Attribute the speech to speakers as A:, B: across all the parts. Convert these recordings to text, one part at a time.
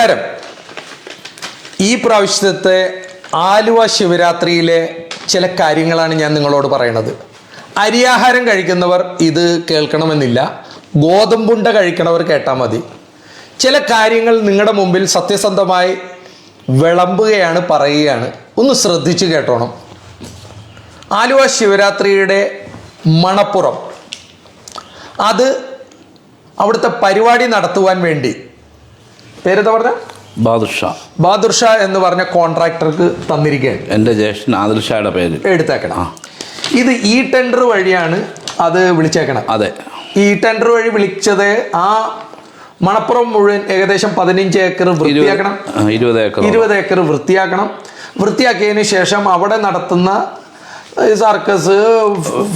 A: നമസ്കാരം. ഈ പ്രാവശ്യത്തെ ആലുവ ശിവരാത്രിയിലെ ചില കാര്യങ്ങളാണ് ഞാൻ നിങ്ങളോട് പറയണത്. അരിയാഹാരം കഴിക്കുന്നവർ ഇത് കേൾക്കണമെന്നില്ല. ഗോതമ്പുണ്ട കഴിക്കണവർ കേട്ടാൽ മതി. ചില കാര്യങ്ങൾ നിങ്ങളുടെ മുമ്പിൽ സത്യസന്ധമായി വിളമ്പുകയാണ് പറയുകയാണ്. ഒന്ന് ശ്രദ്ധിച്ചു കേട്ടോണം. ആലുവ ശിവരാത്രിയുടെ മണപ്പുറം. അത് അവിടുത്തെ പരിപാടി നടത്തുവാൻ വേണ്ടി പേരെന്താ പറഞ്ഞ? ബാദുർഷ ഷാ. എന്ന് പറഞ്ഞ കോൺട്രാക്ടർക്ക് തന്നിരിക്കുകയാണ്
B: എന്റെ ജ്യേഷ്ഠൻ ആദുർഷയുടെ പേര്.
A: എടുത്തേക്കണം. ഇത് ഈ ടെൻഡർ വഴിയാണ് അത് വിളിച്ചേക്കണം
B: അതെ.
A: ഈ ടെൻഡർ വഴി വിളിച്ചത് ആ മണപ്പുറം മുഴുവൻ ഏകദേശം പതിനഞ്ച് ഏക്കർ വൃത്തിയാക്കണം.
B: ഇരുപത് ഏക്കർ
A: ഇരുപത് ഏക്കർ വൃത്തിയാക്കണം. വൃത്തിയാക്കിയതിന് ശേഷം അവിടെ നടത്തുന്ന സർക്കസ്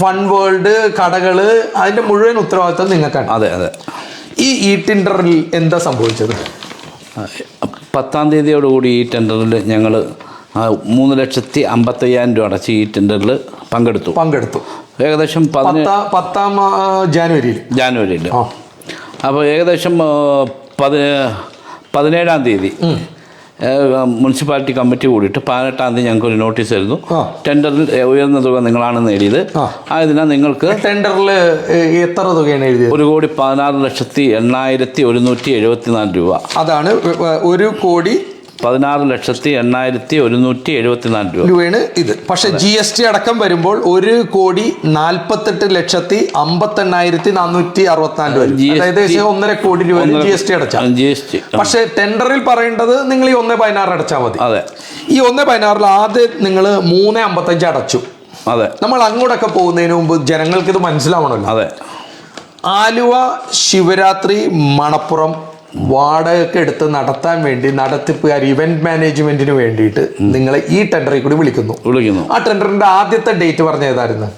A: ഫൺ വേൾഡ് കടകൾ അതിന്റെ മുഴുവൻ ഉത്തരവാദിത്വം നിങ്ങൾക്കാണ്.
B: അതെ അതെ.
A: ഈ ഈ ടെൻഡറിൽ എന്താ സംഭവിച്ചത്?
B: പത്താം തീയതിയോടുകൂടി ഈ ടെൻഡറിൽ ഞങ്ങൾ മൂന്ന് ലക്ഷത്തി അമ്പത്തയ്യായിരം രൂപ അടച്ച് ഈ ടെൻഡറിൽ പങ്കെടുത്തു.
A: പങ്കെടുത്തു.
B: ഏകദേശം
A: പത്താ ജാനുവരിയിൽ.
B: ജാനുവരിയിൽ. അപ്പോൾ ഏകദേശം പതി പതിനേഴാം തീയതി മുനിസിപ്പാലിറ്റി കമ്മിറ്റി കൂടിയിട്ട് പതിനെട്ടാം തീയതി ഞങ്ങൾക്ക് ഒരു നോട്ടീസ് ആയിരുന്നു. ടെൻഡറിൽ ഉയർന്ന തുക നിങ്ങളാണ് നേടിയത്
A: ആ.
B: ആയതിനാൽ നിങ്ങൾക്ക്
A: ടെൻഡറിൽ എത്ര തുകയാണ് എഴുതിയത്
B: ഒരു കോടി പതിനാറ് ലക്ഷത്തി എണ്ണായിരത്തി ഒരുന്നൂറ്റി എഴുപത്തിനാല് രൂപ
A: അതാണ് ഒരു കോടി
B: പതിനാറ് ലക്ഷത്തി എണ്ണായിരത്തി ഒരുന്നൂറ്റി എഴുപത്തിനാല് രൂപ.
A: രൂപയാണ് ഇത്. പക്ഷെ ജി എസ് ടി അടക്കം വരുമ്പോൾ ഒരു കോടി നാൽപ്പത്തെട്ട് ലക്ഷത്തി അമ്പത്തെണ്ണായിരത്തി നാനൂറ്റി അറുപത്തിനാല് രൂപ അതായത് ഏകദേശം ഒന്നര കോടി രൂപ ജി എസ് ടി അടച്ചാൽ.
B: ജി എസ് ടി
A: പക്ഷെ ടെൻഡറിൽ പറയേണ്ടത് നിങ്ങൾ ഈ ഒന്ന് പതിനാറ് അടച്ചാൽ മതി.
B: അതെ.
A: ഈ ഒന്ന് പതിനാറിൽ ആദ്യം നിങ്ങൾ മൂന്ന് അമ്പത്തഞ്ച് അടച്ചു.
B: അതെ.
A: നമ്മൾ അങ്ങോട്ടൊക്കെ പോകുന്നതിന് മുമ്പ് ജനങ്ങൾക്ക് ഇത് മനസ്സിലാവണമല്ലോ
B: അതെ.
A: ആലുവ ശിവരാത്രി മണപ്പുറം വാടകയ്ക്ക് എടുത്ത് നടത്താൻ വേണ്ടി നടത്തിപ്പുകാർ ഇവന്റ് മാനേജ്മെന്റിന് വേണ്ടിയിട്ട് നിങ്ങളെ ഈ ടെൻഡറിൽ കൂടി വിളിക്കുന്നു.
B: വിളിക്കുന്നു.
A: ആ ടെൻഡറിന്റെ ആദ്യത്തെ ഡേറ്റ് പറഞ്ഞ ഏതായിരുന്നു?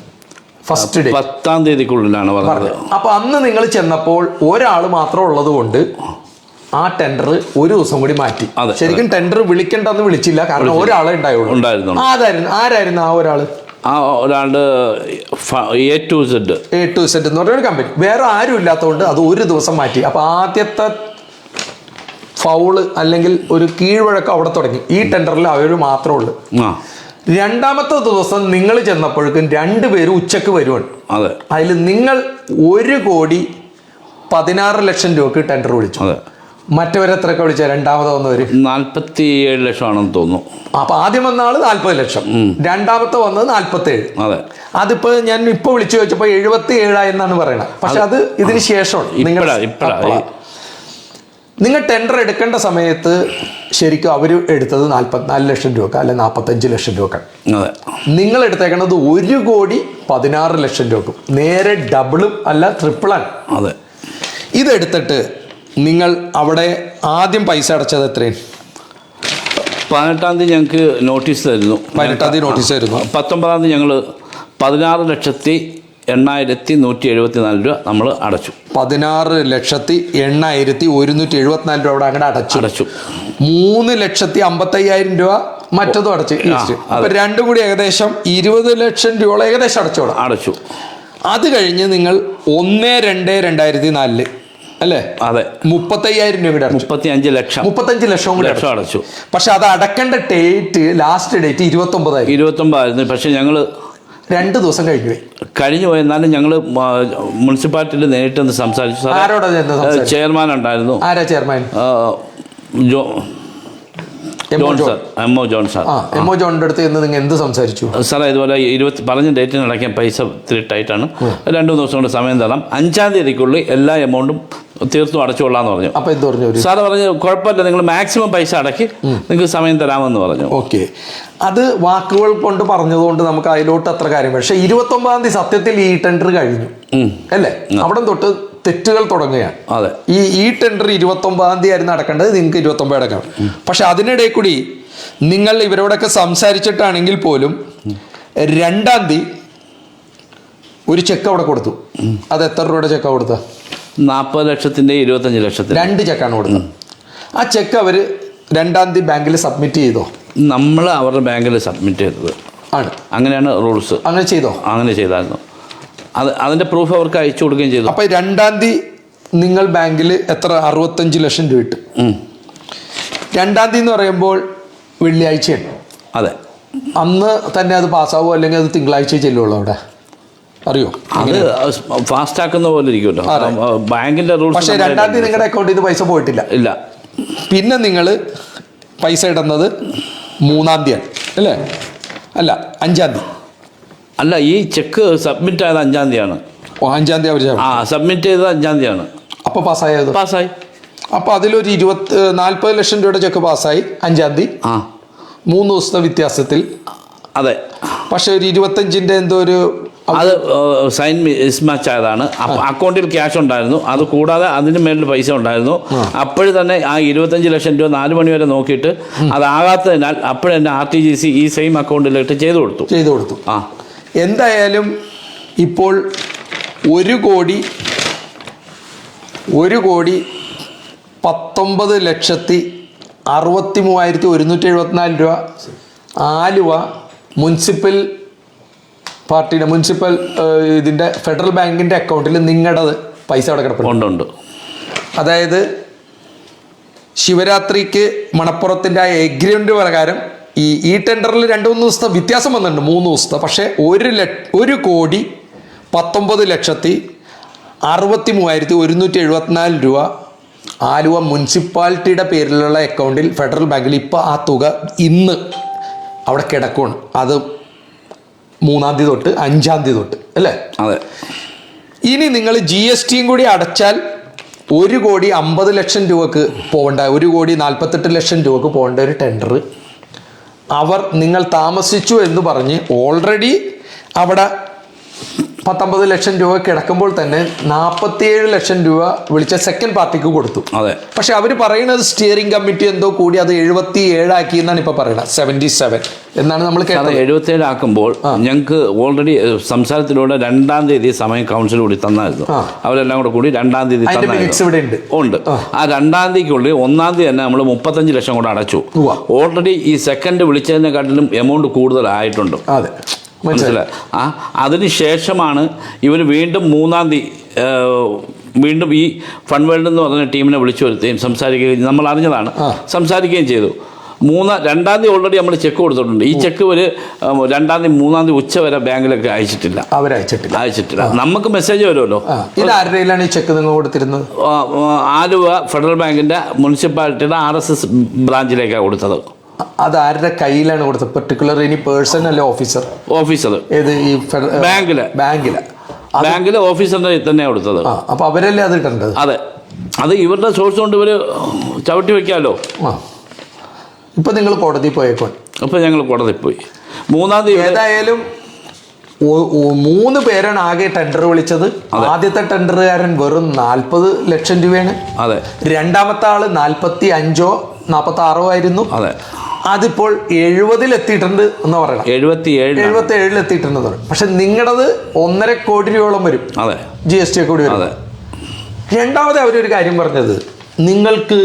A: ഫസ്റ്റ് ഡേ
B: പത്താം തീയതിക്കുള്ളിലാണ് പറഞ്ഞത്.
A: അപ്പൊ അന്ന് നിങ്ങൾ ചെന്നപ്പോൾ ഒരാൾ മാത്രം ഉള്ളത് കൊണ്ട് ആ ടെൻഡർ ഒരു ദിവസം കൂടി മാറ്റി. ശരിക്കും ടെൻഡർ വിളിക്കേണ്ടെന്ന് വിളിച്ചില്ല. കാരണം ഒരാളെ ഉണ്ടായുള്ളൂ.
B: ഉണ്ടായിരുന്നു
A: ആരായിരുന്നു? ആരായിരുന്നു ആ ഒരാൾ?
B: ആ ഒരാളുടെ A to Z
A: A to Z എന്ന് പറഞ്ഞ ഒരു കമ്പനി വേറെ ആരും ഇല്ലാത്തതുകൊണ്ട് അത് ഒരു ദിവസം മാറ്റി. അപ്പൊ ആദ്യത്തെ ഫൗൾ അല്ലെങ്കിൽ ഒരു കീഴ്വഴക്കം അവിടെ തുടങ്ങി. ഈ ടെൻഡറിൽ അവർ മാത്രമേ ഉള്ളൂ. രണ്ടാമത്തെ ദിവസം നിങ്ങൾ ചെന്നപ്പോഴേക്കും രണ്ടുപേരും ഉച്ചയ്ക്ക് വരുവാണ്.
B: അതെ.
A: അതിൽ നിങ്ങൾ ഒരു കോടി പതിനാറ് ലക്ഷം രൂപക്ക് ടെൻഡർ വിളിച്ചു.
B: അതെ.
A: മറ്റവരെത്രയൊക്കെ വിളിച്ച? രണ്ടാമത് വന്നവര്
B: നാൽപ്പത്തി ഏഴ് ലക്ഷമാണെന്ന് തോന്നുന്നു.
A: അപ്പൊ ആദ്യം വന്ന ആൾ നാല്പത് ലക്ഷം. രണ്ടാമത്തെ വന്നത് നാല്പത്തി ഏഴ്
B: അതെ.
A: അതിപ്പോ ഞാൻ ഇപ്പൊ വിളിച്ചു ചോദിച്ചപ്പോ എഴുപത്തി ഏഴായെന്നാണ് പറയണത്. പക്ഷെ അത്. ഇതിന് ശേഷമാണ്. നിങ്ങളുടെ. നിങ്ങൾ ടെൻഡർ എടുക്കേണ്ട സമയത്ത് ശരിക്കും അവർ എടുത്തത് നാൽപ്പത്തിനാല് ലക്ഷം രൂപ അല്ലെ നാൽപ്പത്തഞ്ച് ലക്ഷം രൂപ
B: അതെ.
A: നിങ്ങൾ എടുത്തേക്കുന്നത് ഒരു കോടി പതിനാറ് ലക്ഷം രൂപ നേരെ ഡബിളും അല്ല ട്രിപ്പിളാണ്
B: അതെ.
A: ഇതെടുത്തിട്ട് നിങ്ങൾ അവിടെ ആദ്യം പൈസ അടച്ചത് എത്രയും?
B: പതിനെട്ടാം തീയതി ഞങ്ങൾക്ക് നോട്ടീസ് തരുന്നു.
A: പതിനെട്ടാം തീയതി നോട്ടീസ് തരുന്നു.
B: പത്തൊമ്പതാം തീയതി ഞങ്ങൾ പതിനാറ് ലക്ഷത്തി എണ്ണായിരത്തി നൂറ്റി എഴുപത്തി നാല് രൂപ നമ്മൾ അടച്ചു.
A: പതിനാറ് ലക്ഷത്തി എണ്ണായിരത്തി ഒരുന്നൂറ്റി എഴുപത്തിനാല് രൂപ അവിടെ അങ്ങോട്ട് അടച്ചു.
B: അടച്ചു.
A: മൂന്ന് ലക്ഷത്തി അമ്പത്തയ്യായിരം രൂപ മറ്റതും അടച്ച്. അപ്പൊ രണ്ടും കൂടി ഏകദേശം ഇരുപത് ലക്ഷം രൂപ ഏകദേശം അടച്ചോളാം
B: അടച്ചു.
A: അത് കഴിഞ്ഞ് നിങ്ങൾ ഒന്ന് രണ്ട് രണ്ടായിരത്തി നാലിൽ അല്ലേ?
B: അതെ.
A: മുപ്പത്തയ്യായിരം രൂപ കൂടെ
B: മുപ്പത്തി അഞ്ച് ലക്ഷം.
A: മുപ്പത്തഞ്ച് ലക്ഷം കൂടി
B: ലക്ഷം
A: അടച്ചു.
B: അടച്ചു.
A: പക്ഷെ അത് അടക്കേണ്ട ഡേറ്റ് ലാസ്റ്റ് ഡേറ്റ് ഇരുപത്തി ഒമ്പതായിരുന്നു
B: ഇരുപത്തി ഒമ്പതായിരുന്നു പക്ഷെ ഞങ്ങൾ
A: രണ്ട് ദിവസം കഴിഞ്ഞു പോയി
B: കഴിഞ്ഞു പോയി. എന്നാലും ഞങ്ങൾ മുനിസിപ്പാലിറ്റിയിൽ നേരിട്ട് സംസാരിച്ചു.
A: ആരോടാ?
B: ചെയർമാൻ ഉണ്ടായിരുന്നു.
A: ആരാ ചെയർമാൻ?
B: ജോ John
A: John
B: sir. M O John sir.
A: ആ എം ഒ ജോണിന്റെ അടുത്ത് എന്ന് നിങ്ങൾ എന്ത് സംസാരിച്ചു?
B: സാറേ ഇതുപോലെ ഇരുപത്തി പറഞ്ഞ ഡേറ്റിന് അടയ്ക്കാൻ പൈസ ഇത്തിരി ടൈറ്റാണ് രണ്ട് മൂന്ന് ദിവസം കൊണ്ട് സമയം തരാം. അഞ്ചാം തീയതിക്കുള്ളിൽ എല്ലാ എമൗണ്ടും തീർത്തും അടച്ചുകൊള്ളാന്ന് പറഞ്ഞു.
A: അപ്പൊ എന്ത് പറഞ്ഞു
B: സാറ് പറഞ്ഞു കുഴപ്പമില്ല നിങ്ങൾ മാക്സിമം പൈസ അടക്കി നിങ്ങൾക്ക് സമയം തരാമെന്ന് പറഞ്ഞു.
A: ഓക്കെ. അത് വാക്കുകൾ കൊണ്ട് പറഞ്ഞതുകൊണ്ട് നമുക്ക് അതിലോട്ട് അത്ര കാര്യം പക്ഷെ ഇരുപത്തി ഒമ്പതാം തീയതി സത്യത്തിൽ ഈ ടെൻഡർ കഴിഞ്ഞു. അല്ലേ? അവിടെ തൊട്ട് തെറ്റുകൾ തുടങ്ങുകയാണ്.
B: അതെ.
A: ഈ ഈ ടെൻഡർ ഇരുപത്തി ഒമ്പതാം തീയതി ആയിരുന്നു നടക്കേണ്ടത് നിങ്ങൾക്ക് ഇരുപത്തി ഒമ്പത് അടക്കണം പക്ഷെ അതിനിടയിൽ കൂടി നിങ്ങൾ ഇവരോടൊക്കെ സംസാരിച്ചിട്ടാണെങ്കിൽ പോലും രണ്ടാം തീയതി ഒരു ചെക്ക് അവിടെ കൊടുത്തു. അത് എത്ര രൂപയുടെ ചെക്കാണ് കൊടുത്ത
B: നാൽപ്പത് ലക്ഷത്തിന്റെ ഇരുപത്തഞ്ച് ലക്ഷത്തിൽ
A: രണ്ട് ചെക്കാണ് കൊടുക്കുന്നത് ആ ചെക്ക് അവർ രണ്ടാം തീയതി ബാങ്കിൽ സബ്മിറ്റ് ചെയ്തോ?
B: നമ്മൾ അവരുടെ ബാങ്കിൽ സബ്മിറ്റ് ചെയ്തത്.
A: ആണ്.
B: അങ്ങനെയാണ് റൂൾസ്
A: അങ്ങനെ ചെയ്തോ?
B: അങ്ങനെ ചെയ്തായിരുന്നു. അത് അതിന്റെ പ്രൂഫ് അവർക്ക് അയച്ചു കൊടുക്കുകയും ചെയ്തു.
A: അപ്പോൾ രണ്ടാം തീയതി നിങ്ങൾ ബാങ്കിൽ എത്ര? അറുപത്തഞ്ച് ലക്ഷം രൂപ ഇട്ടു. രണ്ടാം തീയതി എന്ന് പറയുമ്പോൾ വെള്ളിയാഴ്ചയാണ്.
B: അതെ.
A: അന്ന് തന്നെ അത് പാസ്സാവോ അല്ലെങ്കിൽ അത് തിങ്കളാഴ്ച ചെല്ലുള്ളൂ അവിടെ? അറിയോ?
B: അത് ഫാസ്റ്റ് ആക്കുന്ന പോലെ ഇരിക്കുമല്ലോ ബാങ്കിന്റെ റൂൾസ് പക്ഷേ
A: രണ്ടാം തീയതി നിങ്ങളുടെ അക്കൗണ്ടിൽ നിന്ന് പൈസ പോയിട്ടില്ല.
B: ഇല്ല.
A: പിന്നെ നിങ്ങൾ പൈസ ഇടുന്നത് മൂന്നാം തീയതി അല്ലേ? അല്ല അഞ്ചാം തീയതി.
B: അല്ല ഈ ചെക്ക് സബ്മിറ്റ് ആയത് അഞ്ചാം തീയതിയാണ്.
A: ഓ അഞ്ചാം തീയതി അവർ
B: ആ സബ്മിറ്റ് ചെയ്തത് അഞ്ചാം തീയതിയാണ്.
A: അപ്പോൾ പാസ്സായത്
B: പാസ്സായി.
A: അപ്പോൾ അതിലൊരു ഇരുപത്തി നാൽപ്പത് ലക്ഷം രൂപയുടെ ചെക്ക് പാസ്സായി അഞ്ചാം തീയതി.
B: ആ.
A: മൂന്ന് ദിവസത്തെ വ്യത്യാസത്തിൽ.
B: അതെ.
A: പക്ഷേ ഒരു ഇരുപത്തഞ്ചിന്റെ എന്തോ ഒരു
B: അത് സൈൻ മിസ്മാച്ച് ആയതാണ്. അക്കൗണ്ടിൽ ക്യാഷ് ഉണ്ടായിരുന്നു. അത് കൂടാതെ അതിന് മേലിൽ പൈസ ഉണ്ടായിരുന്നു. അപ്പോഴും തന്നെ ആ ഇരുപത്തഞ്ച് ലക്ഷം രൂപ നാല് മണി വരെ നോക്കിയിട്ട് അതാകാത്തതിനാൽ അപ്പോഴെന്നെ ആർ ടി ജി സി ഈ സെയിം അക്കൗണ്ടിലിട്ട് ചെയ്തു കൊടുത്തു.
A: ചെയ്തു കൊടുത്തു.
B: ആ.
A: എന്തായാലും ഇപ്പോൾ ഒരു കോടി ഒരു കോടി പത്തൊമ്പത് ലക്ഷത്തി അറുപത്തി മൂവായിരത്തി ഒരുന്നൂറ്റി എഴുപത്തിനാല് രൂപ ആലുവ മുനിസിപ്പൽ പാർട്ടിയുടെ മുനിസിപ്പൽ ഇതിന്റെ ഫെഡറൽ ബാങ്കിന്റെ അക്കൗണ്ടിൽ നിങ്ങളുടെ പൈസ അവിടെ കിടപ്പുണ്ട്.
B: ഉണ്ട്
A: അതായത് ശിവരാത്രിക്ക് മണപ്പുറത്തിന്റെ ആ എഗ്രിമെന്റ് പ്രകാരം ഈ ഈ ടെൻഡറിൽ രണ്ട് മൂന്ന് ദിവസത്തെ വ്യത്യാസം വന്നിട്ടുണ്ട് മൂന്ന് ദിവസത്തെ. പക്ഷേ ഒരു ല ഒരു കോടി പത്തൊമ്പത് ലക്ഷത്തി അറുപത്തി മൂവായിരത്തി ഒരുന്നൂറ്റി എഴുപത്തിനാല് രൂപ ആലുവ മുനിസിപ്പാലിറ്റിയുടെ പേരിലുള്ള അക്കൗണ്ടിൽ ഫെഡറൽ ബാങ്കിൽ ഇപ്പോൾ ആ തുക ഇന്ന് അവിടെ കിടക്കുകയാണ് അത് മൂന്നാം തീയതി തൊട്ട് അഞ്ചാം തീയതി തൊട്ട് അല്ലേ?
B: അതെ.
A: ഇനി നിങ്ങൾ ജി എസ് ടിയും കൂടി അടച്ചാൽ ഒരു കോടി അമ്പത് ലക്ഷം രൂപക്ക് പോകേണ്ട ഒരു കോടി നാൽപ്പത്തെട്ട് ലക്ഷം രൂപക്ക് പോകേണ്ട ഒരു ടെൻഡർ അവർ നിങ്ങൾ താമസിച്ചു എന്ന് പറഞ്ഞ് ഓൾറെഡി അവിടെ പത്തൊമ്പത് ലക്ഷം രൂപ കിടക്കുമ്പോൾ തന്നെ നാൽപ്പത്തിയേഴ് ലക്ഷം രൂപ വിളിച്ച സെക്കൻഡ് പാർട്ടിക്ക് കൊടുത്തു.
B: അതെ.
A: പക്ഷെ അവർ പറയുന്നത് സ്റ്റിയറിംഗ് കമ്മിറ്റി എന്തോ കൂടി അത് എഴുപത്തി ഏഴാക്കി എന്നാണ് ഇപ്പൊ പറയുന്നത്. സെവന്റി സെവൻ എന്നാണ് നമ്മൾ കേട്ടത്.
B: എഴുപത്തേഴ് ആക്കുമ്പോൾ ഞങ്ങൾക്ക് ഓൾറെഡി സംസാരത്തിലൂടെ രണ്ടാം തീയതി സമയം കൗൺസിൽ കൂടി തന്നായിരുന്നു. അവരെല്ലാം കൂടെ കൂടി രണ്ടാം തീയതി
A: ഇവിടെ ഉണ്ട്.
B: ഉണ്ട്. ആ. രണ്ടാം തീയതിക്കുള്ളിൽ ഒന്നാം തീയതി തന്നെ നമ്മൾ മുപ്പത്തഞ്ച് ലക്ഷം കൂടെ അടച്ചു. ഓൾറെഡി ഈ സെക്കൻഡ് വിളിച്ചതിനെക്കാട്ടിലും എമൗണ്ട് കൂടുതലായിട്ടുണ്ട്.
A: അതെ. മനസ്സിലായി.
B: ആ അതിന് ശേഷമാണ് ഇവർ വീണ്ടും മൂന്നാം തീയതി വീണ്ടും ഈ ഫണ്ട് വേൾഡ് എന്ന് പറഞ്ഞ ടീമിനെ വിളിച്ചു വരുത്തുകയും സംസാരിക്കുകയും നമ്മൾ അറിഞ്ഞതാണ്. സംസാരിക്കുകയും ചെയ്തു. മൂന്നാം രണ്ടാം തീയതി ഓൾറെഡി നമ്മൾ ചെക്ക് കൊടുത്തിട്ടുണ്ട്. ഈ ചെക്ക് ഒരു രണ്ടാം തീയതി മൂന്നാം തീയതി ഉച്ച വരെ ബാങ്കിലൊക്കെ അയച്ചിട്ടില്ല.
A: അവരയച്ചിട്ടില്ല.
B: അയച്ചിട്ടില്ല. നമുക്ക് മെസ്സേജ് വരുമല്ലോ.
A: ഇത് ആരുടെ ഈ ചെക്ക് നിങ്ങൾ കൊടുത്തിരുന്നത്?
B: ആലുവ ഫെഡറൽ ബാങ്കിന്റെ മുനിസിപ്പാലിറ്റിയുടെ ആർ എസ് എസ് ബ്രാഞ്ചിലേക്കാണ് കൊടുത്തത്.
A: അത് ആരുടെ കയ്യിലാണ് കൊടുത്തത്? പെർട്ടിക്കുലർ ഇനി പേഴ്സൺ അല്ലെ ഓഫീസർ
B: ഓഫീസർ
A: ഏത് ഈ ബാങ്കിൽ.
B: ബാങ്കിൽ.
A: ബാങ്കിലെ
B: ഓഫീസറിന്റെ തന്നെയാണ് കൊടുത്തത്.
A: അപ്പൊ അവരല്ലേ അത് ഇടേണ്ടത്?
B: അതെ. അത് ഇവരുടെ സോഴ്സ് കൊണ്ട് ഇവർ ചവിട്ടി വെക്കാമല്ലോ
A: ഇപ്പൊ നിങ്ങൾ കോടതി പോയേക്കോ?
B: അപ്പൊ ഞങ്ങൾ കോടതി പോയി. മൂന്നാം തീയതി
A: ഏതായാലും മൂന്ന് പേരാണ് ആകെ ടെൻഡർ വിളിച്ചത്. ആദ്യത്തെ ടെൻഡറുകാരൻ വെറും നാൽപ്പത് ലക്ഷം രൂപയാണ്.
B: അതെ.
A: രണ്ടാമത്തെ ആൾ നാൽപ്പത്തി അഞ്ചോ നാൽപ്പത്തി ആറോ ആയിരുന്നു.
B: അതെ.
A: അതിപ്പോൾ എഴുപതിൽ എത്തിയിട്ടുണ്ട് എന്ന് പറയണം?
B: എഴുപത്തി ഏഴ്
A: എഴുപത്തി ഏഴിൽ എത്തിയിട്ടുണ്ട് പക്ഷെ നിങ്ങളത് ഒന്നര കോടി രൂപയോളം വരും.
B: അതെ.
A: ജി എസ് ടി ഒക്കെ കൂടി വരും.
B: അതെ.
A: രണ്ടാമത് അവരൊരു കാര്യം പറഞ്ഞത് നിങ്ങൾക്ക്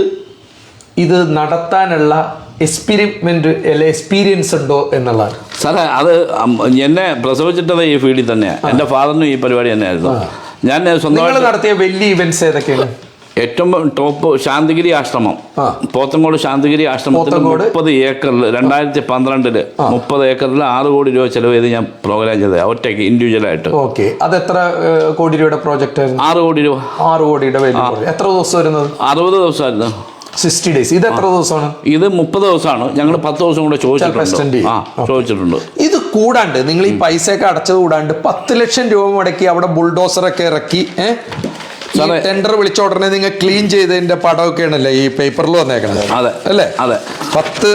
A: ഇത് നടത്താനുള്ള എക്സ്പെരിമെന്റ് അല്ലെ എക്സ്പീരിയൻസ് ഉണ്ടോ എന്നുള്ളതാണ്.
B: സാറേ അത് എന്നെ പ്രസവിച്ചിട്ടത് ഈ ഫീൽഡിൽ തന്നെയാണ് എന്റെ ഫാദറിനും ഈ പരിപാടി തന്നെയായിരുന്നു. ഞാൻ
A: സ്വന്തം
B: സ്വന്തമായിട്ട്
A: നടത്തിയ വലിയ ഇവന്റ്സ് ഏതൊക്കെയാണ്?
B: ഏറ്റവും ടോപ്പ് ശാന്തിഗിരി ആശ്രമം.
A: പോത്തങ്ങോട്
B: പോത്തങ്കോട് ശാന്തിഗിരി ആശ്രമത്തിൽ? മുപ്പത് ഏക്കറിൽ രണ്ടായിരത്തി പന്ത്രണ്ടിൽ മുപ്പത് ഏക്കറിൽ ആറ് കോടി രൂപ ചെലവ് ചെയ്ത് ഞാൻ പ്രോഗ്രാം ചെയ്തത്. ഒറ്റയ്ക്ക് ഇൻഡിവിജ്വൽ ആയിട്ട്.
A: ഓക്കെ. അത് എത്ര കോടി രൂപയുടെ പ്രോജക്റ്റ്
B: ആറ് കോടി രൂപ.
A: ആറ് കോടിയുടെ project. എത്ര ദിവസം വരുന്നത്?
B: അറുപത് ദിവസമായിരുന്നു.
A: Sixty days. ഇത് എത്ര ദിവസമാണ്?
B: ഇത് മുപ്പത് ദിവസമാണ്. ഞങ്ങൾ പത്ത് ദിവസം കൂടെ ചോദിച്ചിട്ടുണ്ട്. ചോദിച്ചിട്ടുണ്ട്.
A: ഇത് കൂടാണ്ട് നിങ്ങൾ ഈ പൈസയൊക്കെ അടച്ചത് കൂടാണ്ട് പത്ത് ലക്ഷം രൂപ മുടക്കി അവിടെ ബുൾഡോസറൊക്കെ ഇറക്കി ഏഹ്. ടെൻഡർ വിളിച്ച ഉടനെ നിങ്ങൾ ക്ലീൻ ചെയ്തതിന്റെ പടമൊക്കെ ആണല്ലേ ഈ പേപ്പറിൽ വന്നേക്കണത്?
B: അതെ.
A: അല്ലേ?
B: അതെ.
A: പത്ത്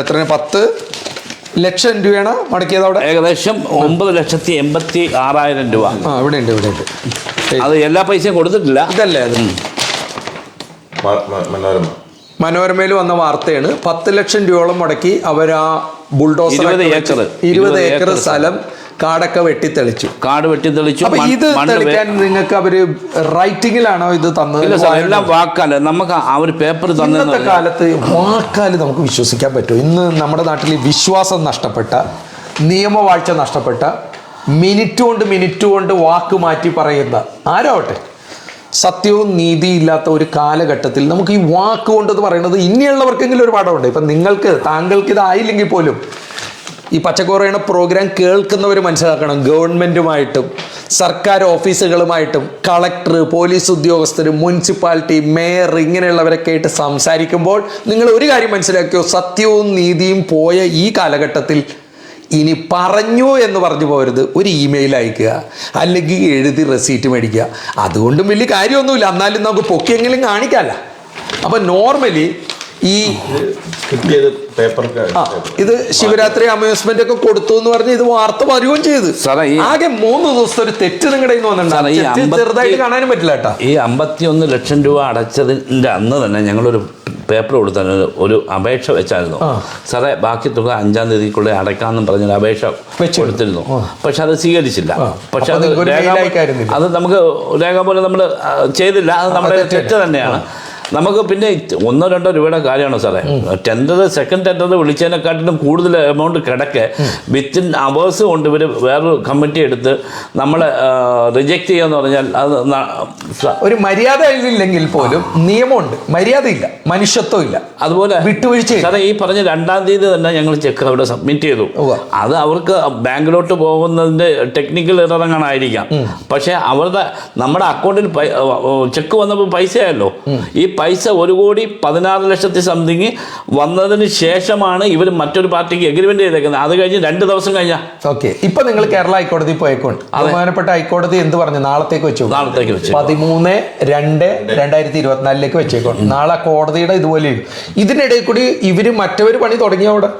A: എത്രയാണ്? പത്ത് ലക്ഷം രൂപയാണ് മുടക്കിയത് അവിടെ?
B: ഏകദേശം ഒമ്പത് ലക്ഷത്തി എൺപത്തി ആറായിരം രൂപ.
A: ആ ഇവിടെ ഉണ്ട് ഇവിടെ ഉണ്ട്
B: അത് എല്ലാ പൈസയും കൊടുത്തിട്ടില്ല.
A: ഇതല്ലേ അത്?
C: മനോരമ.
A: മനോരമയിൽ വന്ന വാർത്തയാണ് പത്ത് ലക്ഷം രൂപയോളം മുടക്കി അവർ ആ ബുൾഡോസർ
B: ഇരുപത് ഏക്കർ
A: സ്ഥലം കാടൊക്കെ വെട്ടിത്തെളിച്ചു.
B: കാട് വെട്ടിത്തെളിച്ചു
A: അപ്പൊ ഇത് തെളിക്കാൻ നിങ്ങൾക്ക് അവർ റൈറ്റിംഗിലാണോ ഇത് തന്നത്?
B: ഇല്ല സാർ എല്ലാം വാക്കല്ല നമുക്ക് ആ ഒരു പേപ്പർ
A: ഇന്നത്തെ
B: തന്നെ
A: കാലത്ത് വാക്കാൽ നമുക്ക് വിശ്വസിക്കാൻ പറ്റും. ഇന്ന് നമ്മുടെ നാട്ടിൽ വിശ്വാസം നഷ്ടപ്പെട്ട നിയമവാഴ്ച നഷ്ടപ്പെട്ട മിനിറ്റ് കൊണ്ട് മിനിറ്റ് കൊണ്ട് വാക്ക് മാറ്റി പറയുന്ന ആരാവട്ടെ? സത്യവും നീതി ഇല്ലാത്ത ഒരു കാലഘട്ടത്തിൽ നമുക്ക് ഈ വാക്ക് കൊണ്ടെന്ന് പറയുന്നത് ഇനിയുള്ളവർക്കെങ്കിലും ഒരു പാഠമുണ്ട്. ഇപ്പം നിങ്ങൾക്ക് താങ്കൾക്ക് ഇതായില്ലെങ്കിൽ പോലും ഈ പച്ചക്കോറയുടെ പ്രോഗ്രാം കേൾക്കുന്നവർ മനസ്സിലാക്കണം. ഗവൺമെന്റുമായിട്ടും സർക്കാർ ഓഫീസുകളുമായിട്ടും കളക്ടർ പോലീസ് ഉദ്യോഗസ്ഥർ മുനിസിപ്പാലിറ്റി മേയർ ഇങ്ങനെയുള്ളവരൊക്കെ ആയിട്ട് സംസാരിക്കുമ്പോൾ നിങ്ങൾ ഒരു കാര്യം മനസ്സിലാക്കിയോ? സത്യവും നീതിയും പോയ ഈ കാലഘട്ടത്തിൽ ഇനി പറഞ്ഞു എന്ന് പറഞ്ഞു പോരുത് ഒരു ഇമെയിൽ അയക്കുക അല്ലെങ്കിൽ എഴുതി റെസീറ്റ് മേടിക്കുക. അതുകൊണ്ടും വലിയ കാര്യമൊന്നുമില്ല. എന്നാലും നമുക്ക് പൊക്കിയെങ്കിലും കാണിക്കാമല്ല. അപ്പം നോർമലി ഈ ഇത് ശിവരാത്രി അമ്യൂസ്മെന്റ് ഒക്കെ കൊടുത്തു എന്ന് പറഞ്ഞ് ഇത് വാർത്ത വരികയും ചെയ്ത്. ആകെ മൂന്ന് ദിവസത്തെ ഒരു തെറ്റ് നിങ്ങളുടെ വന്നിട്ടുണ്ട്. ചെറുതായിട്ട് കാണാനും പറ്റില്ല കേട്ടോ.
B: ഈ അമ്പത്തിയൊന്ന് ലക്ഷം രൂപ അടച്ചതിന്റെ അന്ന് തന്നെ ഞങ്ങളൊരു പേപ്പർ കൊടുത്താൽ ഒരു അപേക്ഷ വെച്ചായിരുന്നു. സാറേ ബാക്കി തുക അഞ്ചാം തീയതിക്കുള്ളിൽ അടയ്ക്കാമെന്നും പറഞ്ഞൊരു അപേക്ഷ
A: വെച്ച്
B: കൊടുത്തിരുന്നു. പക്ഷെ അത് സ്വീകരിച്ചില്ല. പക്ഷെ അത്
A: നമുക്ക്
B: രേഖ
A: പോലെ
B: അത് നമുക്ക് രേഖാമൂലം നമ്മൾ ചെയ്തില്ല. അത് നമ്മുടെ
A: തെറ്റ്
B: തന്നെയാണ്. നമുക്ക് പിന്നെ ഒന്നോ രണ്ടോ രൂപയുടെ കാര്യമാണ് സാറേ. ടെൻഡർ സെക്കൻഡ് ടെൻഡർ വിളിച്ചതിനെക്കാട്ടിലും കൂടുതൽ എമൗണ്ട് കിടക്കെ വിത്തിൻ അവേഴ്സ് കൊണ്ട് ഇവർ വേറൊരു കമ്മിറ്റി എടുത്ത് നമ്മളെ റിജക്റ്റ് ചെയ്യാന്ന് പറഞ്ഞാൽ അത്
A: ഒരു മര്യാദ ഇല്ലെങ്കിൽ പോലും നിയമമുണ്ട്. മര്യാദയില്ല. മനുഷ്യത്വം ഇല്ല
B: അതുപോലെ
A: വിട്ടുവീഴ്ച
B: സാറേ ഈ പറഞ്ഞ രണ്ടാം തീയതി തന്നെ ഞങ്ങൾ ചെക്ക് അവിടെ സബ്മിറ്റ് ചെയ്തു. അത് അവർക്ക് ബാങ്കിലോട്ട് പോകുന്നതിന്റെ ടെക്നിക്കൽ ഇറങ്ങാനായിരിക്കാം പക്ഷേ അവരുടെ നമ്മുടെ അക്കൗണ്ടിൽ ചെക്ക് വന്നപ്പോൾ പൈസയല്ലോ. ഈ പൈസ ഒരു കോടി പതിനാറ് ലക്ഷത്തി സംതിങ് വന്നതിന് ശേഷമാണ് ഇവർ മറ്റൊരു പാർട്ടിക്ക് എഗ്രിമെന്റ് ചെയ്തേക്കുന്നത്. അത് കഴിഞ്ഞ് രണ്ട് ദിവസം കഴിഞ്ഞാൽ
A: ഓക്കെ ഇപ്പൊ നിങ്ങൾ കേരള ഹൈക്കോടതി പോയേക്കോണ്ട് ബഹുമാനപ്പെട്ട ഹൈക്കോടതി എന്ത് പറഞ്ഞു? നാളത്തേക്ക് വെച്ചു
B: നാളത്തേക്ക് വെച്ചു
A: പതിമൂന്ന് രണ്ട് രണ്ടായിരത്തി ഇരുപത്തിനാലിലേക്ക് വെച്ചേക്കോണ്ട് നാളെ കോടതിയുടെ ഇതുപോലെ. ഇതിനിടയിൽ കൂടി ഇവർ മറ്റവര് പണി തുടങ്ങിയ അവിടെ?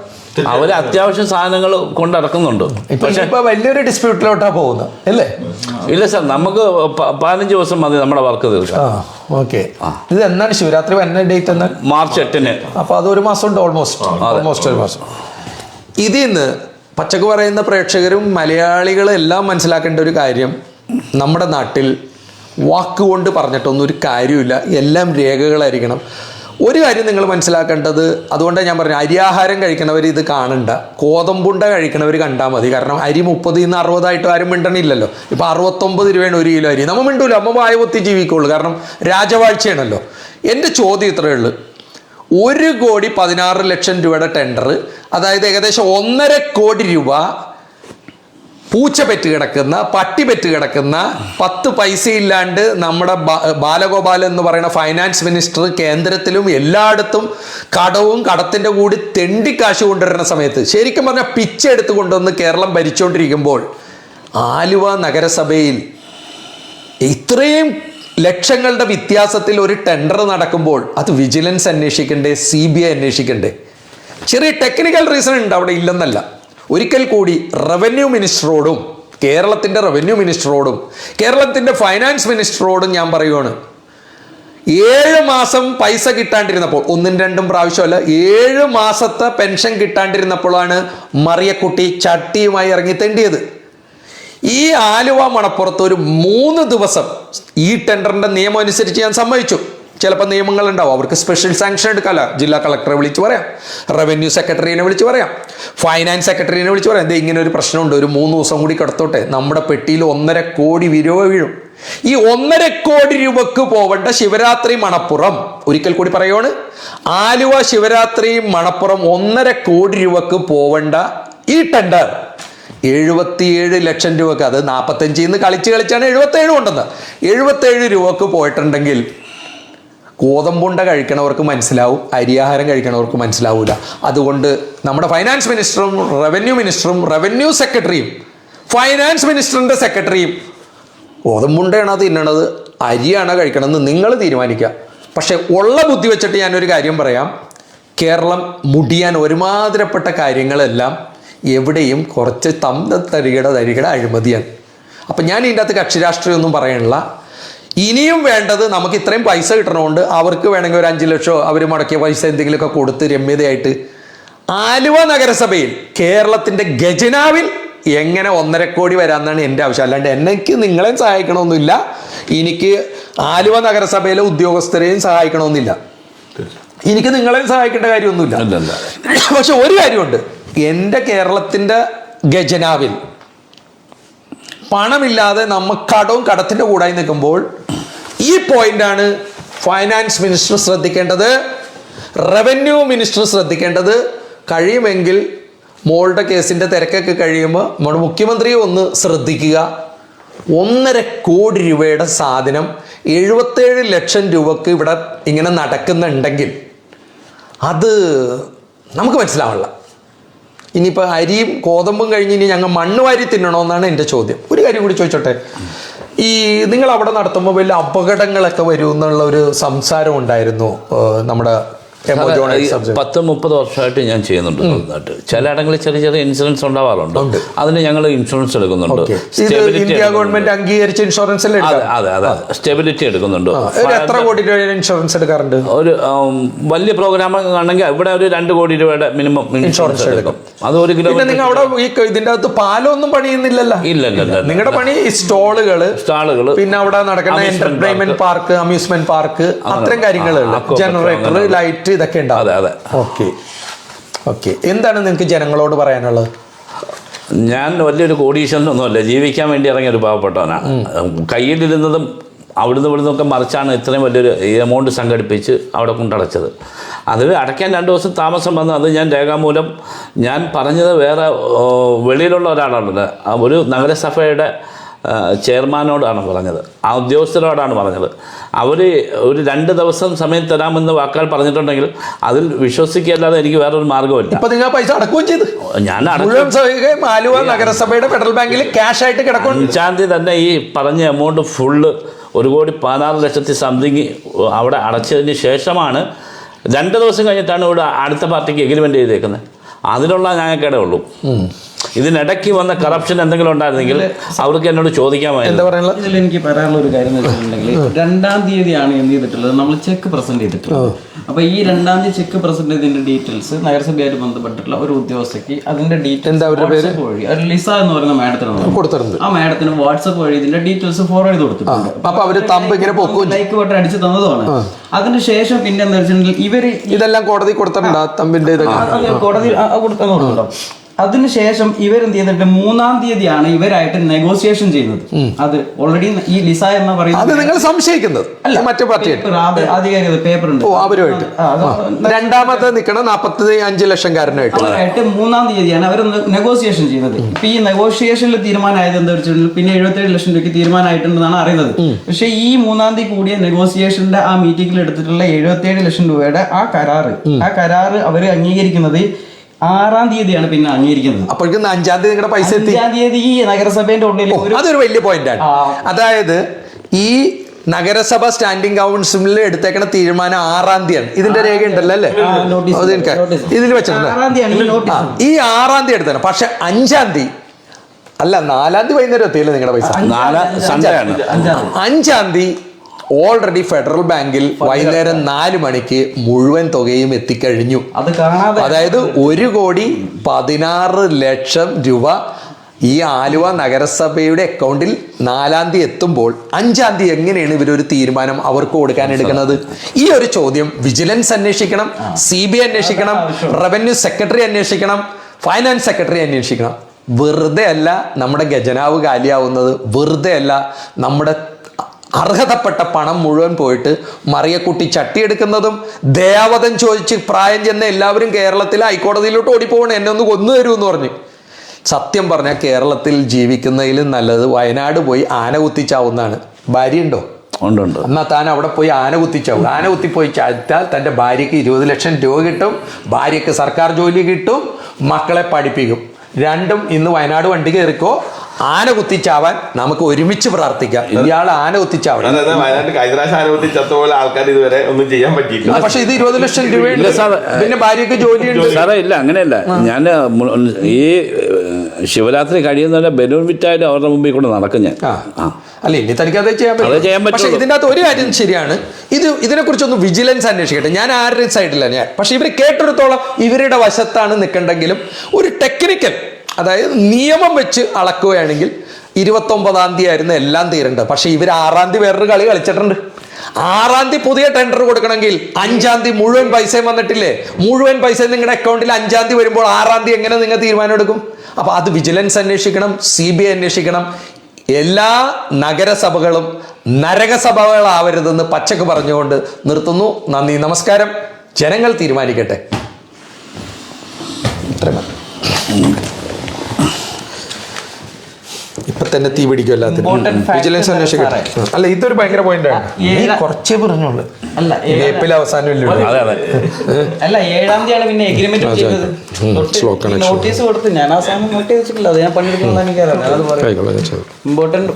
B: അവർ അത്യാവശ്യ സാധനങ്ങൾ കൊണ്ടിറക്കുന്നുണ്ട്
A: ഇപ്പൊ ഇപ്പൊ വലിയൊരു ഡിസ്പ്യൂട്ടിലോട്ടാ പോകുന്നത് അല്ലേ?
B: ഇല്ല സാർ നമുക്ക് പതിനഞ്ച് ദിവസം മതി നമ്മുടെ വർക്ക്
A: തീർക്കാം. ഓക്കെ. ഇത് എന്നാണ് ശിവരാത്രി ഡേറ്റ് എന്നാൽ
B: മാർച്ച് എട്ടിന്.
A: അപ്പൊ അത് ഒരു മാസം ഉണ്ട് ഓൾമോസ്റ്റ് ഓൾമോസ്റ്റ് ഒരു മാസം. ഇതിൽ നിന്ന് പച്ചക്ക് പറയുന്ന പ്രേക്ഷകരും മലയാളികളും എല്ലാം മനസ്സിലാക്കേണ്ട ഒരു കാര്യം നമ്മുടെ നാട്ടിൽ വാക്കുകൊണ്ട് പറഞ്ഞിട്ടൊന്നും ഒരു കാര്യമില്ല എല്ലാം രേഖകളായിരിക്കണം. ഒരു കാര്യം നിങ്ങൾ മനസ്സിലാക്കേണ്ടത് അതുകൊണ്ടാണ് ഞാൻ പറഞ്ഞു അരിയാഹാരം കഴിക്കണവർ ഇത് കാണണ്ട. കോതമ്പുണ്ട കഴിക്കണവർ കണ്ടാൽ മതി. കാരണം അരി മുപ്പതിൽ നിന്ന് അറുപതായിട്ട് ആരും മിണ്ടണില്ലല്ലോ. ഇപ്പം അറുപത്തൊമ്പത് രൂപയാണ് ഒരു കിലോ അരി. നമ്മൾ മിണ്ടൂല അമ്മ വായ പൊത്തി ജീവിക്കുള്ളൂ. കാരണം രാജവാഴ്ചയാണല്ലോ. എന്റെ ചോദ്യം ഇത്രയേ ഉള്ളൂ. ഒരു കോടി പതിനാറ് ലക്ഷം രൂപയുടെ ടെൻഡർ അതായത് ഏകദേശം ഒന്നര കോടി രൂപ പൂച്ച പെറ്റ് കിടക്കുന്ന പട്ടി പെറ്റ് കിടക്കുന്ന പത്ത് പൈസ ഇല്ലാണ്ട് നമ്മുടെ ബാലഗോപാൽ എന്ന് പറയുന്ന ഫൈനാൻസ് മിനിസ്റ്റർ കേന്ദ്രത്തിലും എല്ലായിടത്തും കടവും കടത്തിന്റെ കൂടി തെണ്ടിക്കാശ് കൊണ്ടുവരുന്ന സമയത്ത് ശരിക്കും പറഞ്ഞാൽ പിച്ചെടുത്ത് കൊണ്ടുവന്ന് കേരളം ഭരിച്ചുകൊണ്ടിരിക്കുമ്പോൾ ആലുവ നഗരസഭയിൽ ഇത്രയും ലക്ഷങ്ങളുടെ വ്യത്യാസത്തിൽ ഒരു ടെൻഡർ നടക്കുമ്പോൾ അത് വിജിലൻസ് അന്വേഷിക്കണ്ടേ സി ബി ഐ അന്വേഷിക്കണ്ടേ? ചെറിയ ടെക്നിക്കൽ റീസൺ ഉണ്ട് അവിടെ ഇല്ലെന്നല്ല. ഒരിക്കൽ കൂടി റവന്യൂ മിനിസ്റ്ററോടും കേരളത്തിന്റെ റവന്യൂ മിനിസ്റ്ററോടും കേരളത്തിന്റെ ഫൈനാൻസ് മിനിസ്റ്ററോടും ഞാൻ പറയുകയാണ് ഏഴ് മാസം പൈസ കിട്ടാണ്ടിരുന്നപ്പോൾ ഒന്നും രണ്ടും പ്രാവശ്യമല്ല ഏഴ് മാസത്തെ പെൻഷൻ കിട്ടാണ്ടിരുന്നപ്പോഴാണ് മറിയക്കുട്ടി ചട്ടിയുമായി ഇറങ്ങി തെണ്ടിയത്. ഈ ആലുവ മണപ്പുറത്ത് ഒരു മൂന്ന് ദിവസം ഈ ടെൻഡറിന്റെ നിയമം അനുസരിച്ച് ഞാൻ സമ്മതിച്ചു. ചിലപ്പോൾ നിയമങ്ങൾ ഉണ്ടാവും അവർക്ക് സ്പെഷ്യൽ സാങ്ഷൻ എടുക്കാല്ല ജില്ലാ കളക്ടറെ വിളിച്ച് പറയാം. റവന്യൂ സെക്രട്ടറിനെ വിളിച്ച് പറയാം. ഫൈനാൻസ് സെക്രട്ടറിനെ വിളിച്ച് പറയാം. ദേ ഇങ്ങനെ ഒരു പ്രശ്നമുണ്ട്. ഒരു മൂന്ന് ദിവസം കൂടി കിടത്തോട്ടെ. നമ്മുടെ പെട്ടിയിൽ ഒന്നര കോടി രൂപ വീഴും. ഈ ഒന്നര കോടി രൂപക്ക് പോവേണ്ട ശിവരാത്രി മണപ്പുറം. ഒരിക്കൽ കൂടി പറയുവാണ് ആലുവ ശിവരാത്രി മണപ്പുറം ഒന്നര കോടി രൂപക്ക് പോവേണ്ട ഈ ടെൻഡർ എഴുപത്തിയേഴ് ലക്ഷം രൂപക്ക്. അത് നാൽപ്പത്തഞ്ചിൽ നിന്ന് കളിച്ച് കളിച്ചാണ് എഴുപത്തേഴ് കൊണ്ടുവന്നത്. എഴുപത്തേഴ് രൂപക്ക് പോയിട്ടുണ്ടെങ്കിൽ ഗോതമ്പുണ്ട കഴിക്കണവർക്ക് മനസ്സിലാവും അരിയാഹാരം കഴിക്കണവർക്ക് മനസ്സിലാവില്ല അതുകൊണ്ട് നമ്മുടെ ഫൈനാൻസ് മിനിസ്റ്ററും റവന്യൂ മിനിസ്റ്ററും റവന്യൂ സെക്രട്ടറിയും ഫൈനാൻസ് മിനിസ്റ്ററിന്റെ സെക്രട്ടറിയും ഗോതമ്പുണ്ടയാണോ തിന്നണത്? അരിയാണോ കഴിക്കണമെന്ന് നിങ്ങൾ തീരുമാനിക്കുക. പക്ഷേ ഉള്ള ബുദ്ധി വെച്ചിട്ട് ഞാനൊരു കാര്യം പറയാം. കേരളം മുടിയാൻ ഒരുമാതിരപ്പെട്ട കാര്യങ്ങളെല്ലാം എവിടെയും കുറച്ച് തമ്പ തരികട തരികട അഴിമതിയാണ്. അപ്പം ഞാൻ ഇതിന്റെ അകത്ത് കക്ഷിരാഷ്ട്രീയമൊന്നും പറയാനുള്ള ഇനിയും വേണ്ടത് നമുക്ക് ഇത്രയും പൈസ കിട്ടണമുണ്ട് അവർക്ക് വേണമെങ്കിൽ ഒരു അഞ്ച് ലക്ഷമോ അവർ മുടക്കിയ പൈസ എന്തെങ്കിലുമൊക്കെ കൊടുത്ത് രമ്യതയായിട്ട് ആലുവ നഗരസഭയിൽ കേരളത്തിന്റെ ഖജനാവിൽ എങ്ങനെ ഒന്നര കോടി വരാമെന്നാണ് എന്റെ ആവശ്യം. അല്ലാണ്ട് എനിക്ക് നിങ്ങളെ സഹായിക്കണമെന്നില്ല. എനിക്ക് ആലുവ നഗരസഭയിലെ ഉദ്യോഗസ്ഥരെയും സഹായിക്കണമെന്നില്ല. എനിക്ക് നിങ്ങളെ സഹായിക്കേണ്ട കാര്യമൊന്നുമില്ല. പക്ഷെ ഒരു കാര്യമുണ്ട്. എന്റെ കേരളത്തിന്റെ ഖജനാവിൽ പണമില്ലാതെ നമ്മ കടവും കടത്തിന്റെ കൂടായി നിൽക്കുമ്പോൾ ഈ പോയിന്റാണ് ഫൈനാൻസ് മിനിസ്റ്റർ ശ്രദ്ധിക്കേണ്ടത് റവന്യൂ മിനിസ്റ്റർ ശ്രദ്ധിക്കേണ്ടത്. കഴിയുമെങ്കിൽ മോളുടെ കേസിന്റെ തിരക്കൊക്കെ കഴിയുമ്പോൾ നമ്മുടെ മുഖ്യമന്ത്രിയെ ഒന്ന് ശ്രദ്ധിക്കുക. ഒന്നര കോടി രൂപയുടെ സാധനം എഴുപത്തേഴ് ലക്ഷം രൂപക്ക് ഇവിടെ ഇങ്ങനെ നടക്കുന്നുണ്ടെങ്കിൽ അത് നമുക്ക് മനസ്സിലാവില്ല ഇനിയിപ്പോൾ അരിയും ഗോതമ്പും കഴിഞ്ഞ് ഇനി ഞങ്ങൾ മണ്ണ് വാരി തിന്നണമെന്നാണ് എന്റെ ചോദ്യം. ഒരു കാര്യം കൂടി ചോദിച്ചോട്ടെ? ഈ നിങ്ങൾ അവിടെ നടത്തുമ്പോൾ വലിയ അപകടങ്ങളൊക്കെ വരും എന്നുള്ള ഒരു സംസാരം ഉണ്ടായിരുന്നു നമ്മുടെ.
B: പത്ത് മുപ്പത് വർഷമായിട്ട് ഞാൻ ചെയ്യുന്നുണ്ട് നന്നായിട്ട്. ചിലയിടങ്ങളിൽ ചെറിയ ചെറിയ ഇൻഷുറൻസ് ഉണ്ടാവാറുണ്ട്.
A: ഉണ്ട്.
B: അതിന് ഞങ്ങൾ ഇൻഷുറൻസ് എടുക്കുന്നുണ്ട്. സ്റ്റെബിലിറ്റി
A: ഇന്ത്യ ഗവൺമെന്റ് അംഗീകരിച്ച ഇൻഷുറൻസ്
B: അതെ അതെ സ്റ്റെബിലിറ്റി എടുക്കുന്നുണ്ട്.
A: എത്ര കോടി രൂപയുടെ ഇൻഷുറൻസ് എടുക്കാറുണ്ട്?
B: ഒരു വലിയ പ്രോഗ്രാം ആണെങ്കിൽ ഇവിടെ ഒരു രണ്ട് കോടി രൂപയുടെ മിനിമം ഇൻഷുറൻസ് എടുക്കും. അത് ഒരു കിലോ
A: പിന്നെ നിങ്ങൾ അവിടെ ഈ ഇതിന്റെ അകത്ത് പാലൊന്നും പണിയുന്നില്ലല്ലോ?
B: ഇല്ല
A: നിങ്ങളുടെ പണി സ്റ്റോളുകൾ
B: സ്റ്റാളുകൾ
A: പിന്നെ അവിടെ നടക്കുന്ന എന്റർടൈൻമെന്റ് പാർക്ക് അമ്യൂസ്മെന്റ് പാർക്ക് അത്തരം
B: കാര്യങ്ങളുണ്ട്
A: ജനറേറ്റർ ലൈറ്റ് ഇതൊക്കെ ഉണ്ടാവും.
B: അതെ, അതെ.
A: ഓക്കെ ഓക്കെ എന്താണ് നിങ്ങൾക്ക് ജനങ്ങളോട് പറയാനുള്ളത്?
B: ഞാൻ വലിയൊരു കോടീശ്വരനൊന്നുമല്ല. ജീവിക്കാൻ വേണ്ടി ഇറങ്ങിയ ഒരു പാവപ്പെട്ടവനാണ്. കയ്യിലിരുന്നതും അവിടുന്ന് ഇവിടുന്ന് ഒക്കെ മറിച്ചാണ് ഇത്രയും വലിയൊരു എമൗണ്ട് സംഘടിപ്പിച്ച് അവിടെ കൊണ്ടടച്ചത്. അത് അടയ്ക്കാൻ രണ്ട് ദിവസം താമസം വന്നു അത് ഞാൻ രേഖാമൂലം ഞാൻ പറഞ്ഞത് വേറെ വെളിയിലുള്ള ഒരാളാണല്ലോ. ഒരു നഗരസഭയുടെ ചെയർമാനോടാണ് പറഞ്ഞത്. ആ ഉദ്യോഗസ്ഥരോടാണ് പറഞ്ഞത്. അവർ ഒരു രണ്ട് ദിവസം സമയം തരാമെന്ന് വാക്കാൽ പറഞ്ഞിട്ടുണ്ടെങ്കിൽ അതിൽ വിശ്വസിക്കല്ലാതെ എനിക്ക് വേറൊരു മാർഗമില്ല
A: ഇപ്പൊ നിങ്ങൾ പൈസ അടക്കുകയും ചെയ്തു.
B: ഞാൻ
A: ആലുവ നഗരസഭയുടെ ഫെഡറൽ ബാങ്കിൽ ക്യാഷ് ആയിട്ട് കിടക്കും
B: അഞ്ചാം തീയതി തന്നെ ഈ പറഞ്ഞ എമൗണ്ട് ഫുള്ള് ഒരു കോടി പതിനാറ് ലക്ഷത്തി സംതിങ് അവിടെ അടച്ചതിന് ശേഷമാണ് രണ്ട് ദിവസം കഴിഞ്ഞിട്ടാണ് ഇവിടെ അടുത്ത പാർട്ടിക്ക് എഗ്രിമെന്റ് ചെയ്തേക്കുന്നത്. അതിനുള്ള ഞങ്ങൾക്കിടെ ഉള്ളൂ. ഇതിനിടയ്ക്ക് വന്ന കറപ്ഷൻ എന്തെങ്കിലും ഉണ്ടായിരുന്നെങ്കിൽ അവർക്ക് എന്നോട് ചോദിക്കാമായിരുന്നു.
A: എന്താ പറയാനുള്ളത്
D: ഇതിൽ എനിക്ക് പറയാനുള്ള ഒരു കാര്യം എന്ന് വെച്ചിട്ടുണ്ടെങ്കിൽ രണ്ടാം തീയതിയാണ് എന്ത് ചെയ്തിട്ടുള്ളത്? നമ്മൾ ചെക്ക് പ്രസന്റ് ചെയ്തിട്ടുള്ളത്. അപ്പൊ ഈ രണ്ടാം തീയതി ചെക്ക് പ്രസന്റ് ചെയ്തതിന്റെ ഡീറ്റെയിൽസ് നഗരസഭയായിട്ട് ബന്ധപ്പെട്ടിട്ടുള്ള ഒരു ഉദ്യോഗസ്ഥയ്ക്ക് അതിന്റെ ഡീറ്റെയിൽസ്
A: അവരുടെ പേര്?
D: വഴി ഒരു ലിസ എന്ന് പറയുന്ന മാഡത്തിന്
A: കൊടുത്തിട്ടുണ്ട്.
D: ആ മാഡത്തിന് വാട്സപ്പ് വഴി ഇതിന്റെ ഡീറ്റെയിൽസ് ഫോർവേഡ് ചെയ്ത് കൊടുത്തിട്ടുണ്ട്.
A: അപ്പൊ അവർ തമ്പ് ഇങ്ങനെ
D: ലൈക്ക് ബട്ടൺ അടിച്ച് തന്നതുമാണ്. അതിനുശേഷം പിന്നെ എന്താ വെച്ചിട്ടുണ്ടെങ്കിൽ ഇവർ
A: ഇതെല്ലാം കോടതി കൊടുത്തിട്ടുണ്ടോ? തമ്പിന്റെ
D: കോടതി കൊടുക്കുന്നുണ്ടോ അതിനുശേഷം ഇവരെന്ത് ചെയ്തിട്ട് മൂന്നാം തീയതിയാണ് ഇവരായിട്ട് നെഗോസിയേഷൻ ചെയ്യുന്നത് അത് ഓൾറെഡി ഈ ലിസ എന്ന് പറയുന്നത്
A: നിങ്ങൾ സംശയിക്കുന്നത്. മറ്റു പാർട്ടിയായിട്ട്.
D: പേപ്പർ പേപ്പർ ഉണ്ട്.
A: അവരുമായിട്ട്. രണ്ടാമത്തെ നിൽക്കണം നാപ്പത്തി അഞ്ച് ലക്ഷംകാരനായിട്ട്
D: കാരനായിട്ട് മൂന്നാം തീയതിയാണ് അവർ നെഗോസിയേഷൻ ചെയ്യുന്നത് ഇപ്പൊ ഈ നെഗോസിയേഷനിൽ തീരുമാനമായത് എന്താ വെച്ചിട്ടുണ്ടെങ്കിൽ പിന്നെ എഴുപത്തേഴ് ലക്ഷം രൂപയ്ക്ക് തീരുമാനമായിട്ടുണ്ടെന്നാണ് അറിയുന്നത്. പക്ഷേ ഈ മൂന്നാം തീയതി കൂടിയ നെഗോസിയേഷന്റെ ആ മീറ്റിംഗിൽ എടുത്തിട്ടുള്ള എഴുപത്തേഴ് ലക്ഷം രൂപയുടെ ആ കരാറ്. ആ കരാറ് അവർ അംഗീകരിക്കുന്നത് ആറാം തീയതിയാണ് പിന്നെ അംഗീകരിക്കുന്നത്.
A: അപ്പോഴേക്കും അഞ്ചാം തീയതി നിങ്ങളുടെ പൈസ എത്തി.
D: അഞ്ചാം തീയതി ഈ നഗരസഭയുടെ ഉള്ളിൽ ഒരു
A: അതൊരു വലിയ പോയിന്റാണ്.
D: ആണ്
A: അതായത് ഈ നഗരസഭ സ്റ്റാൻഡിംഗ് കൗൺസിലിൽ എടുത്തേക്കണ തീരുമാനം ആറാം തീയതി ഇതിന്റെ രേഖ ഉണ്ടല്ലോ അല്ലേ. ഇതിൽ വെച്ചിട്ടുണ്ട്.
D: ഈ
A: ആറാം തീയതി എടുത്തേ പക്ഷെ അഞ്ചാം തീയതി അല്ല നാലാം തീയതി വൈകുന്നേരം എത്തിയില്ലേ നിങ്ങളുടെ പൈസ?
D: അഞ്ചാം തീയതി
A: ഓൾറെഡി ഫെഡറൽ ബാങ്കിൽ വൈകുന്നേരം നാല് മണിക്ക് മുഴുവൻ തുകയും എത്തിക്കഴിഞ്ഞു.
D: അത് കാണാതെ
A: അതായത് ഒരു കോടി പതിനാറ് ലക്ഷം രൂപ ഈ ആലുവ നഗരസഭയുടെ അക്കൗണ്ടിൽ നാലാം തീയതി എത്തുമ്പോൾ അഞ്ചാം തീയതി എങ്ങനെയാണ് ഇവരൊരു തീരുമാനം അവർക്ക് കൊടുക്കാൻ എടുക്കുന്നത്? ഈ ഒരു ചോദ്യം വിജിലൻസ് അന്വേഷിക്കണം സി ബി ഐ അന്വേഷിക്കണം റവന്യൂ സെക്രട്ടറി അന്വേഷിക്കണം ഫൈനാൻസ് സെക്രട്ടറി അന്വേഷിക്കണം. വെറുതെ അല്ല നമ്മുടെ ഖജനാവ് കാലിയാവുന്നത് വെറുതെ അല്ല നമ്മുടെ അർഹതപ്പെട്ട പണം മുഴുവൻ പോയിട്ട് മറിയക്കുട്ടി ചട്ടിയെടുക്കുന്നതും ദേവതൻ ചോദിച്ച് പ്രായം ചെന്ന എല്ലാവരും കേരളത്തിൽ ഹൈക്കോടതിയിലോട്ട് ഓടിപ്പോകണം എന്നെ ഒന്ന് കൊന്നു തരൂ എന്ന് പറഞ്ഞു. സത്യം പറഞ്ഞാൽ കേരളത്തിൽ ജീവിക്കുന്നതിലും നല്ലത് വയനാട് പോയി ആന കുത്തിച്ചാവുന്നതാണ്. ഭാര്യയുണ്ടോ?
B: ഉണ്ട് ഉണ്ട്.
A: എന്നാ താൻ അവിടെ പോയി ആന കുത്തിച്ചാവും. ആന കുത്തിപ്പോയി ചാറ്റാൽ തന്റെ ഭാര്യയ്ക്ക് ഇരുപത് ലക്ഷം രൂപ കിട്ടും ഭാര്യയ്ക്ക് സർക്കാർ ജോലി കിട്ടും മക്കളെ പഠിപ്പിക്കും. രണ്ടും ഇന്ന് വയനാട് വണ്ടി കയറിക്കോ ആന കുത്തിച്ചാവാൻ നമുക്ക് ഒരുമിച്ച് പ്രാർത്ഥിക്കാം. ഇയാൾ ആന കുത്തിച്ചാവണം.
C: പ്രാവശ്യം പോലെ ആൾക്കാർ ഇതുവരെ ഒന്നും ചെയ്യാൻ പറ്റിയില്ല
A: പക്ഷെ ഇത് ഇരുപത് ലക്ഷം രൂപയുണ്ട്. പിന്നെ ഭാര്യക്ക് ജോലിയുണ്ട്.
B: സാറേ ഇല്ല അങ്ങനെയല്ല. ഞാൻ ഈ ശിവരാത്രി കഴിയുന്നവരെ ബലൂൺ വിറ്റായാലും അവരുടെ മുമ്പിൽ കൂടെ നടക്കും ഞാൻ.
A: അല്ല ഇനി തനിക്ക് അതേ ചെയ്യാൻ പറ്റും. പക്ഷെ
B: ഇതിന്റെ
A: ഇതിന്റെ അകത്ത് ഒരു കാര്യം ശരിയാണ്. ഇത് ഇതിനെക്കുറിച്ചൊന്ന് വിജിലൻസ് അന്വേഷിക്കട്ടെ. ഞാൻ ആരുടെയും സൈഡിലാണ്? ഞാൻ പക്ഷെ ഇവർ കേട്ടെടുത്തോളം ഇവരുടെ വശത്താണ് നിൽക്കേണ്ടെങ്കിലും ഒരു ടെക്നിക്കൽ അതായത് നിയമം വെച്ച് അളക്കുകയാണെങ്കിൽ ഇരുപത്തൊമ്പതാം തീയതി ആയിരുന്നു എല്ലാം തീരേണ്ടത്. പക്ഷെ ഇവർ ആറാം തീയതി വേറൊരു കളി കളിച്ചിട്ടുണ്ട്. ആറാം തീയതി പുതിയ ടെൻഡർ കൊടുക്കണമെങ്കിൽ അഞ്ചാം തീയതി മുഴുവൻ പൈസയും വന്നിട്ടില്ലേ? മുഴുവൻ പൈസ നിങ്ങളുടെ അക്കൗണ്ടിൽ അഞ്ചാം തീയതി വരുമ്പോൾ ആറാം തീയതി എങ്ങനെ നിങ്ങൾ തീരുമാനം എടുക്കും? അപ്പൊ അത് വിജിലൻസ് അന്വേഷിക്കണം സി ബി ഐ അന്വേഷിക്കണം. എല്ലാ നഗരസഭകളും നരകസഭകളാവരുതെന്ന് പച്ചക്ക് പറഞ്ഞുകൊണ്ട് നിർത്തുന്നു. നന്ദി നമസ്കാരം. ജനങ്ങൾ തീരുമാനിക്കട്ടെ. ഇത്രയും. ഇപ്പൊ തന്നെ തീ പിടിക്കും എല്ലാത്തിനും. വിജിലൻസ് അന്വേഷിക്കട്ടെ അല്ല ഇതൊരു ഭയങ്കര പോയിന്റ് ആണ്. നീ കുറച്ചേ പറഞ്ഞോളൂ
D: അല്ല ഏഴാം-
A: ഏപ്രിൽ അവസാനം
D: അല്ല ഏഴാം തീയതിയാണ് പിന്നെ എഗ്രിമെന്റ് നോട്ടീസ് കൊടുത്ത്. ഞാൻ ആ സമയം നോട്ടീസ് വെച്ചിട്ടില്ല അത് ഞാൻ പണിയെടുക്കുന്നത് എനിക്കറിയാം. ഇമ്പോർട്ടന്റ്